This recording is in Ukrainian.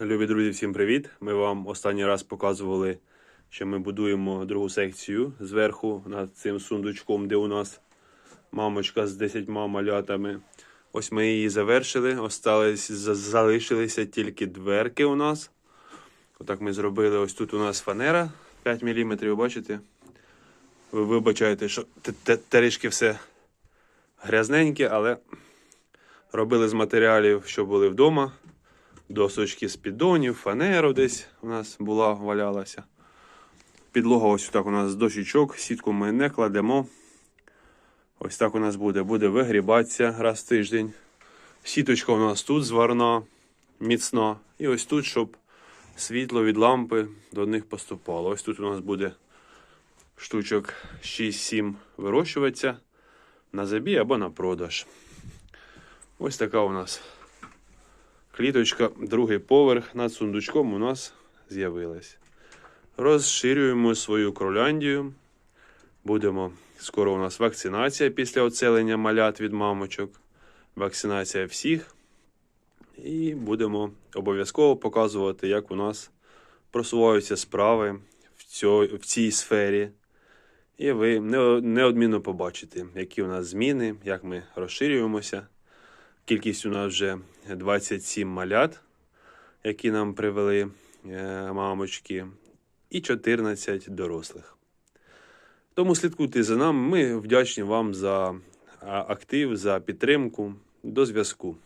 Любі друзі, всім привіт! Ми вам останній раз показували, що ми будуємо другу секцію зверху над цим сундучком, де у нас мамочка з 10 малятами. Ось ми її завершили. Остались, залишилися тільки дверки у нас. Отак ми зробили. Ось тут у нас фанера 5 мм, бачите? Ви вибачаєте, що трішки все грязненьке, але робили з матеріалів, що були вдома досочки з піддонів, фанеру десь у нас була, валялася. Підлога ось так у нас з дощечок, сітку ми не кладемо. Ось так у нас буде. Буде вигрібатися раз в тиждень. Сіточка у нас тут зварна, міцна. І ось тут, щоб світло від лампи до них поступало. Ось тут у нас буде штучок 6-7 вирощуватися на забій або на продаж. Ось така у нас Кліточка, другий поверх над сундучком у нас з'явилась. Розширюємо свою кроляндію. Будемо. Скоро у нас вакцинація після оцелення малят від мамочок. Вакцинація всіх. І будемо обов'язково показувати, як у нас просуваються справи в, цьо, в цій сфері. І ви неодмінно побачите, які у нас зміни, як ми розширюємося. Кількість у нас вже 27 малят, які нам привели е, мамочки, і 14 дорослих. Тому слідкуйте за нами. Ми вдячні вам за актив, за підтримку. До зв'язку.